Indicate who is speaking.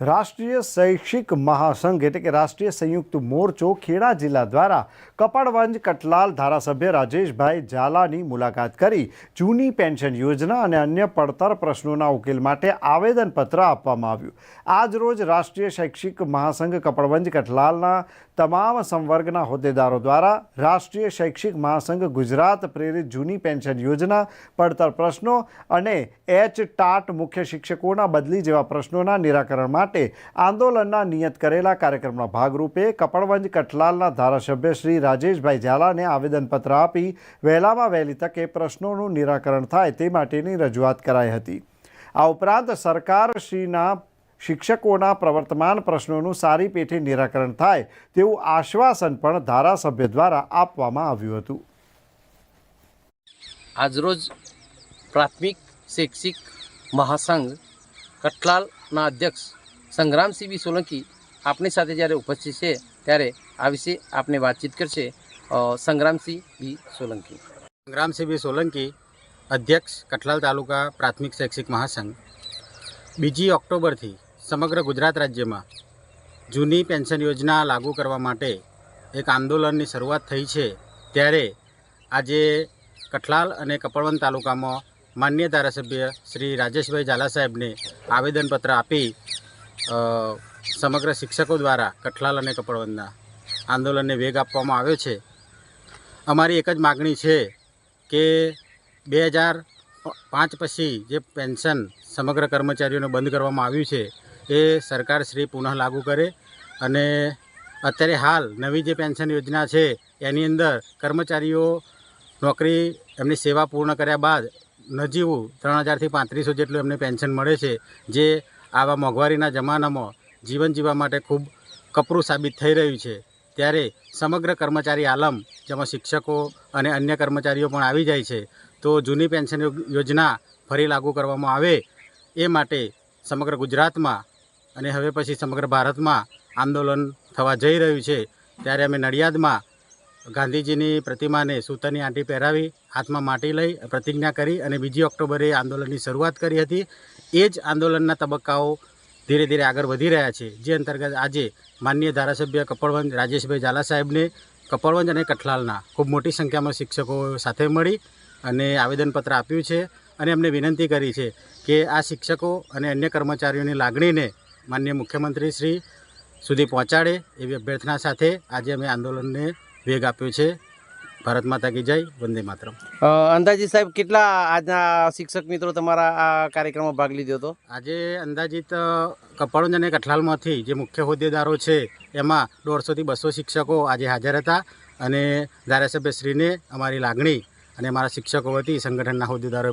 Speaker 1: રાષ્ટ્રીય શૈક્ષિક મહાસંઘ એટલે કે રાષ્ટ્રીય સંયુક્ત મોરચો ખેડા જિલ્લા દ્વારા કપાળવંજ કટલાલ ધારાસભ્ય રાજેશભાઈ ઝાલાની મુલાકાત કરી જૂની પેન્શન યોજના અને અન્ય પડતર પ્રશ્નોના ઉકેલ માટે આવેદનપત્ર આપવામાં આવ્યું. આજ રોજ રાષ્ટ્રીય શૈક્ષિક મહાસંઘ કપાળવંજ કટલાલના તમામ સંવર્ગના હોદ્દેદારો દ્વારા રાષ્ટ્રીય શૈક્ષિક મહાસંઘ ગુજરાત પ્રેરિત જૂની પેન્શન યોજના, પડતર પ્રશ્નો અને એચ ટાટ મુખ્ય શિક્ષકોના બદલી જેવા પ્રશ્નોના નિરાકરણ માટે આંદોલનના નિયત કરેલા કાર્યક્રમના ભાગરૂપે કપડવંજ કઠલાલના ધારાસભ્ય શ્રી રાજેશભાઈ ઝાલાને આવેદનપત્ર આપી વહેલામાં વહેલી તકે પ્રશ્નોનું નિરાકરણ થાય તે માટેની રજૂઆત કરાઈ હતી. આ ઉપરાંત સરકારશ્રીના શિક્ષકોના પ્રવર્તમાન પ્રશ્નોનું સારી પેઠે નિરાકરણ થાય તેવું આશ્વાસન પણ ધારાસભ્ય દ્વારા આપવામાં આવ્યું હતું.
Speaker 2: આજરોજ પ્રાથમિક શૈક્ષિક મહાસંઘ કઠલાલના અધ્યક્ષ સંગ્રામસિંહ બી સોલંકી આપની સાથે જ્યારે ઉપસ્થિત છે, ત્યારે આ વિશે આપને વાતચીત કરશે સંગ્રામસિંહ બી સોલંકી.
Speaker 3: સંગ્રામસિંહ સોલંકી અધ્યક્ષ કઠલાલ તાલુકા પ્રાથમિક શૈક્ષિક મહાસંઘ. બીજી ઓક્ટોબરથી સમગ્ર ગુજરાત રાજ્યમાં જૂની પેન્શન યોજના લાગુ કરવા માટે એક આંદોલનની શરૂઆત થઈ છે, ત્યારે આજે કઠલાલ અને કપડવંત તાલુકામાં માન્ય ધારાસભ્ય શ્રી રાજેશભાઈ ઝાલા સાહેબને આવેદનપત્ર આપી સમગ્ર શિક્ષકો દ્વારા કઠલાલ અને કપડવંદના આંદોલનને વેગ આપવામાં આવ્યો છે. અમારી એક જ માગણી છે કે બે હજાર પાંચ પછી જે પેન્શન સમગ્ર કર્મચારીઓને બંધ કરવામાં આવ્યું છે, એ સરકાર શ્રી પુનઃ લાગુ કરે અને અત્યારે હાલ નવી જે પેન્શન યોજના છે, એની અંદર કર્મચારીઓ નોકરી એમની સેવા પૂર્ણ કર્યા બાદ નજીવું ત્રણ હજારથી પાંત્રીસો જેટલું એમને પેન્શન મળે છે, જે આવા મોંઘવારીના જમાનામાં જીવન જીવવા માટે ખૂબ કપરું સાબિત થઈ રહ્યું છે. ત્યારે સમગ્ર કર્મચારી આલમ, જેમાં શિક્ષકો અને અન્ય કર્મચારીઓ પણ આવી જાય છે, તો જૂની પેન્શન યોજના ફરી લાગુ કરવામાં આવે એ માટે સમગ્ર ગુજરાતમાં અને હવે પછી સમગ્ર ભારતમાં આંદોલન થવા જઈ રહ્યું છે. ત્યારે અમે નડિયાદમાં ગાંધીજીની પ્રતિમાને સૂતરની આંટી પહેરાવી, હાથમાં માટી લઈ પ્રતિજ્ઞા કરી અને બીજી ઓક્ટોબરે આંદોલનની શરૂઆત કરી હતી. એ જ આંદોલનના તબક્કાઓ ધીરે ધીરે આગળ વધી રહ્યા છે. જે અંતર્ગત આજે માન્ય ધારાસભ્ય કપડવંજ રાજેશભાઈ ઝાલા સાહેબને કપડવંજ અને કઠલાલના ખૂબ મોટી સંખ્યામાં શિક્ષકો સાથે મળી અને આવેદનપત્ર આપ્યું છે અને એમને વિનંતી કરી છે કે આ શિક્ષકો અને અન્ય કર્મચારીઓની લાગણીને માન્ય મુખ્યમંત્રી શ્રી સુધી પહોંચાડે એવી અભ્યર્થના સાથે આજે અમે આંદોલનને વેગ આપ્યો છે. ભારત માતા કી જય વંદે માતરમ.
Speaker 2: અંદાજીત અંદાજી સાહેબ કેટલા આજના શિક્ષક મિત્રો તમારા આ કાર્યક્રમમાં ભાગ લીધો હતો?
Speaker 3: આજે અંદાજિત અ, કપડવંજ અને કઠલાલમાંથી જે મુખ્ય હોદ્દેદારો છે એમાં દોઢસોથી બસો શિક્ષકો આજે હાજર હતા. અને ધારાસભ્યશ્રીને અમારી લાગણી અને અમારા શિક્ષકો વતી સંગઠનના હોદ્દેદારોએ